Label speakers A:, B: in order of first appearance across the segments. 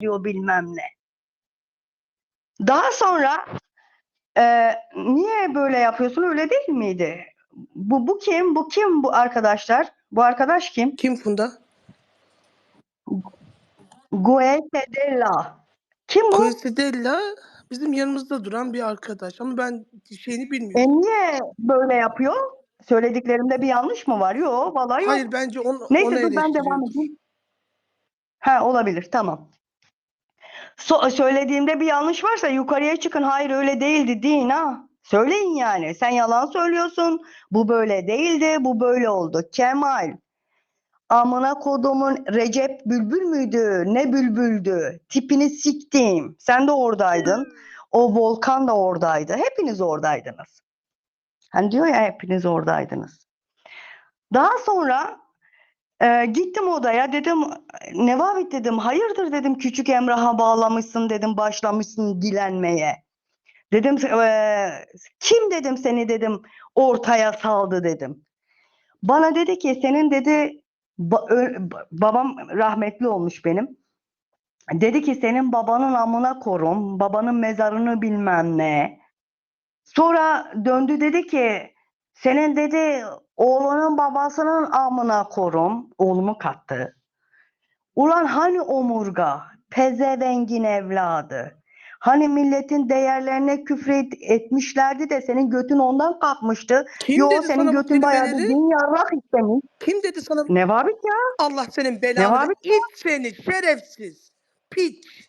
A: diyor bilmem ne. Daha sonra e, niye böyle yapıyorsun öyle değil miydi? Bu, bu kim? Bu kim bu arkadaşlar? Bu arkadaş kim?
B: Kim Funda?
A: Guetedella. Kim bu?
B: Coincidella bizim yanımızda duran bir arkadaş ama ben şeyini
A: E
B: bilmiyorum.
A: niye böyle yapıyor? Söylediklerimde bir yanlış mı var? Yok, vallahi yok.
B: Hayır bence on,
A: Neyse
B: onu
A: dur ben devam edeyim. Ha olabilir tamam. So- söylediğimde bir yanlış varsa yukarıya çıkın. Hayır öyle değildi deyin ha. Söyleyin yani. Sen yalan söylüyorsun. Bu böyle değildi. Bu böyle oldu. Kemal. Amına kodumun Recep Bülbül müydü? Ne bülbüldü? Tipini siktim. Sen de oradaydın. O Volkan da oradaydı. Hepiniz oradaydınız. Hani diyor ya hepiniz oradaydınız. Daha sonra e, gittim odaya dedim Nevavit dedim hayırdır dedim küçük Emrah'a bağlamışsın dedim başlamışsın dilenmeye. Dedim e, kim dedim seni dedim ortaya saldı dedim. Bana dedi ki senin dedi ba- ö- ba- babam rahmetli olmuş benim. Dedi ki senin babanın amına korum, babanın mezarını bilmem ne. Sonra döndü dedi ki senin dedi oğlunun babasının amına korum. Oğlumu kattı. Ulan hani omurga, pezevengin evladı. Hani milletin değerlerine küfür et- etmişlerdi de senin götün ondan kalkmıştı.
B: Kim
A: Yo
B: dedi
A: senin
B: sana bu
A: götün bayağı bir
B: kelimeleri?
A: din yarrak istemiş.
B: Kim dedi sana?
A: Ne var ya?
B: Allah senin
A: Ne
B: belanı.
A: var
B: versin. İt seni şerefsiz. Piç.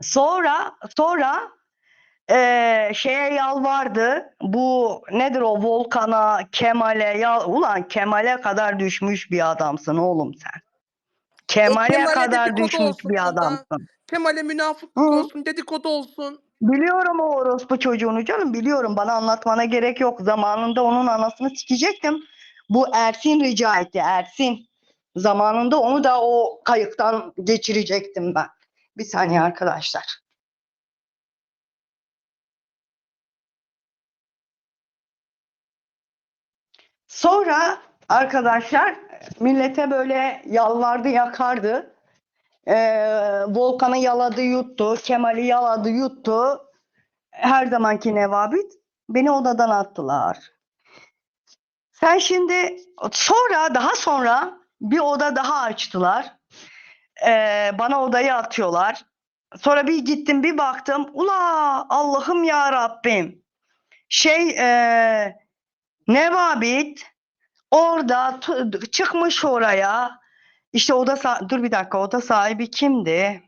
A: Sonra sonra eee, şeye yalvardı. Bu nedir o Volkan'a, Kemal'e ya ulan Kemal'e kadar düşmüş bir adamsın oğlum sen. Kemal'e
B: Kemal'e
A: kadar düşmüş
B: olsun
A: bir adamsın.
B: Kemal'e münafıklık
A: Hı.
B: olsun, dedikodu olsun.
A: Biliyorum o orospu çocuğunu canım biliyorum. Bana anlatmana gerek yok. Zamanında onun anasını sikecektim. Bu Ersin rica etti. Ersin. Zamanında onu da o kayıktan geçirecektim ben. Bir saniye arkadaşlar. Sonra arkadaşlar millete böyle yalvardı yakardı. Ee, Volkan'ı yaladı yuttu. Kemal'i yaladı yuttu. Her zamanki nevabit. Beni odadan attılar. Sen şimdi sonra daha sonra bir oda daha açtılar. Ee, bana odayı atıyorlar. Sonra bir gittim bir baktım. Ula Allah'ım ya Rabbim. Şey ee, Nevabit orada çıkmış oraya. İşte oda dur bir dakika oda sahibi kimdi?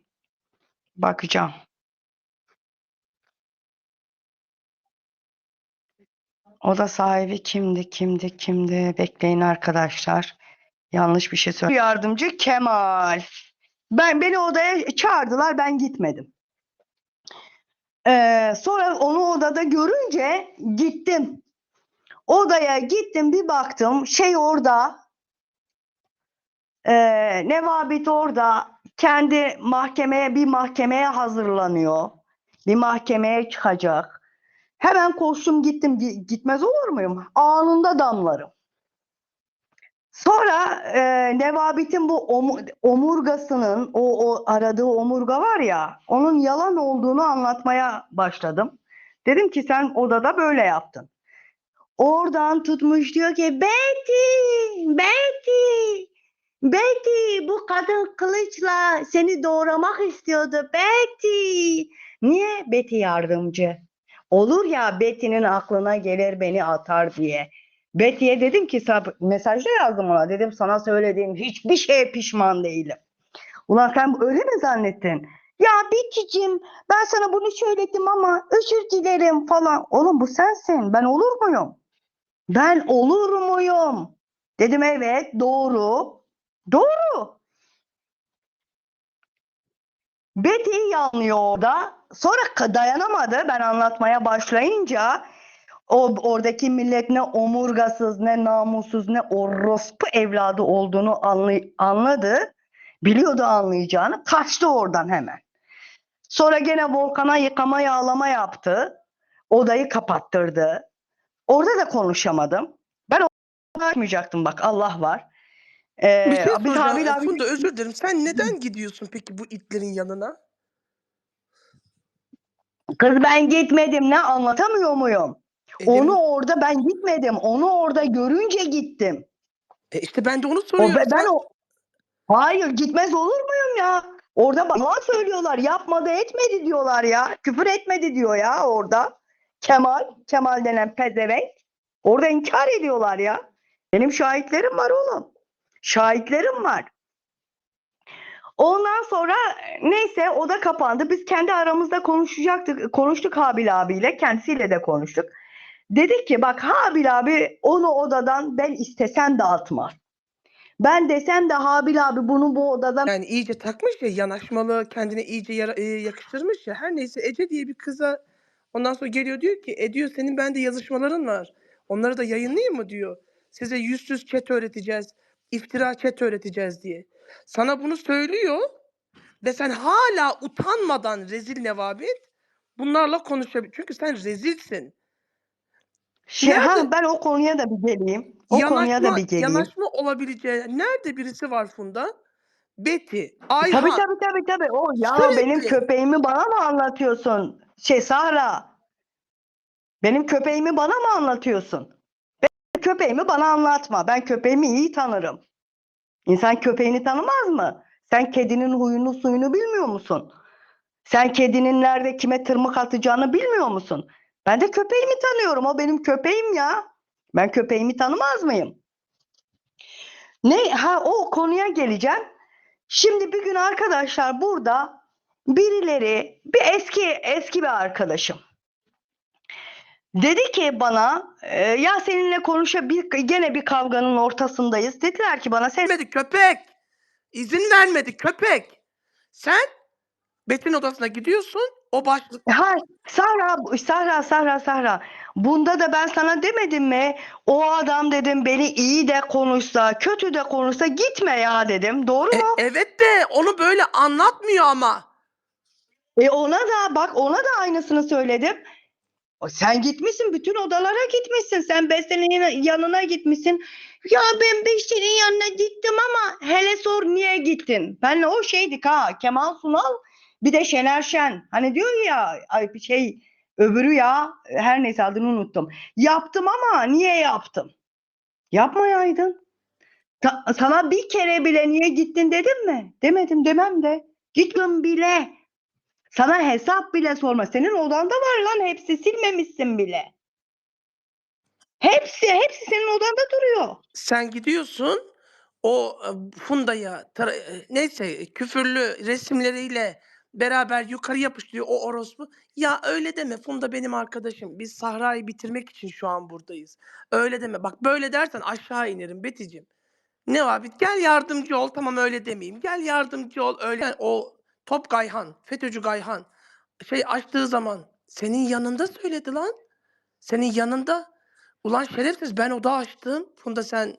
A: Bakacağım. Oda sahibi kimdi? Kimdi? Kimdi? Bekleyin arkadaşlar. Yanlış bir şey söyledim. Yardımcı Kemal. Ben beni odaya çağırdılar. Ben gitmedim. Ee, sonra onu odada görünce gittim. Odaya gittim bir baktım. Şey orada. Ee, Nevabit orada. Kendi mahkemeye bir mahkemeye hazırlanıyor. Bir mahkemeye çıkacak. Hemen koştum gittim. Gi- Gitmez olur muyum? Anında damlarım. Sonra e, Nevabit'in bu omu- omurgasının o, o aradığı omurga var ya onun yalan olduğunu anlatmaya başladım. Dedim ki sen odada böyle yaptın. Oradan tutmuş diyor ki Betty, Betty, Betty bu kadın kılıçla seni doğramak istiyordu Betty. Niye Betty yardımcı? Olur ya Betty'nin aklına gelir beni atar diye. Betty'ye dedim ki mesajda yazdım ona. Dedim sana söylediğim hiçbir şeye pişman değilim. Ulan sen öyle mi zannettin? Ya Betty'cim ben sana bunu söyledim ama özür dilerim falan. Oğlum bu sensin. Ben olur muyum? Ben olur muyum? Dedim evet doğru. Doğru. Betty yanlıyor orada. Sonra dayanamadı. Ben anlatmaya başlayınca o oradaki millet ne omurgasız ne namussuz ne orospu evladı olduğunu anlay- anladı. Biliyordu anlayacağını. Kaçtı oradan hemen. Sonra gene Volkan'a yıkama yağlama yaptı. Odayı kapattırdı. Orada da konuşamadım. Ben o- açmayacaktım bak Allah var.
B: Bir
A: Eee,
B: şey soracağım.
A: Habil
B: Eee,
A: abi
B: Funda özür dilerim. Sen neden gidiyorsun peki bu itlerin yanına?
A: Kız ben gitmedim ne anlatamıyor muyum?
B: E,
A: Onu
B: demin
A: orada ben gitmedim. Onu orada görünce gittim.
B: E, işte ben de onu
A: O
B: soruyorum.
A: be- ben
B: Sen
A: o Hayır gitmez olur muyum ya? Orada bana söylüyorlar. Yapmadı etmedi diyorlar ya. Küfür etmedi diyor ya orada. Kemal, Kemal denen pezevenk. Orada inkar ediyorlar ya. Benim şahitlerim var oğlum. Şahitlerim var. Ondan sonra neyse o da kapandı. Biz kendi aramızda konuşacaktık. Konuştuk Habil abiyle. Kendisiyle de konuştuk. Dedik ki bak Habil abi onu odadan ben istesem de atmaz. Ben desem de Habil abi bunu bu odadan
B: yani iyice takmış ya yanaşmalı, kendine iyice yara- e, yakıştırmış ya. Her neyse Ece diye bir kıza ondan sonra geliyor diyor ki e diyor senin bende yazışmaların var. Onları da yayınlayayım mı diyor. Size yüzsüz chat öğreteceğiz. iftira chat öğreteceğiz diye. Sana bunu söylüyor ve sen hala utanmadan rezil nevabet bunlarla konuşabilir. Çünkü sen rezilsin.
A: Şey, ha, ben o konuya da bir geleyim. O konuya da
B: Yanaşma,
A: bir geleyim.
B: yanaşma olabileceği nerede birisi var Funda? Betty,
A: Tabii
B: Ayhan.
A: tabii tabii tabii. O ya
B: Sürekli.
A: benim köpeğimi bana mı anlatıyorsun? Şey Sahra. Benim köpeğimi bana mı anlatıyorsun? Benim köpeğimi bana anlatma. Ben köpeğimi iyi tanırım. İnsan köpeğini tanımaz mı? Sen kedinin huyunu suyunu bilmiyor musun? Sen kedinin nerede kime tırmık atacağını bilmiyor musun? Ben de köpeğimi tanıyorum. O benim köpeğim ya. Ben köpeğimi tanımaz mıyım? Ne? Ha o konuya geleceğim. Şimdi bir gün arkadaşlar burada birileri bir eski eski bir arkadaşım dedi ki bana e, ya seninle konuşabil gene bir kavganın ortasındayız. Dediler ki bana
B: vermedi köpek. İzin vermedi köpek. Sen Betty'nin odasına gidiyorsun. O başlık
A: Ha, Sahra, Sahra, Sahra, Sahra. Bunda da ben sana demedim mi? O adam dedim beni iyi de konuşsa, kötü de konuşsa gitme ya dedim. Doğru
B: E,
A: mu?
B: evet de onu böyle anlatmıyor ama.
A: E ona da bak ona da aynısını söyledim. O Sen gitmişsin bütün odalara gitmişsin. Sen Beste'nin yana- yanına gitmişsin. Ya ben Beste'nin yanına gittim ama hele sor niye gittin? Benle o şeydik ha Kemal Sunal bir de Şener Şen. Hani diyor ya ay bir şey öbürü ya her neyse adını unuttum. Yaptım ama niye yaptım? Yapmayaydın. Ta- sana bir kere bile niye gittin dedim mi? Demedim demem de. Gittim bile. Sana hesap bile sorma. Senin odanda var lan hepsi silmemişsin bile. Hepsi, hepsi senin odanda duruyor.
B: Sen gidiyorsun o e, Funda'ya e, neyse küfürlü resimleriyle beraber yukarı yapıştırıyor o orospu. Ya öyle deme Funda benim arkadaşım. Biz Sahra'yı bitirmek için şu an buradayız. Öyle deme. Bak böyle dersen aşağı inerim Beticim. Ne var? Bir Gel yardımcı ol. Tamam öyle demeyeyim. Gel yardımcı ol. Öyle Yani o Top Gayhan, FETÖ'cü Gayhan şey açtığı zaman senin yanında söyledi lan. Senin yanında. Ulan şerefsiz ben oda açtım. Funda sen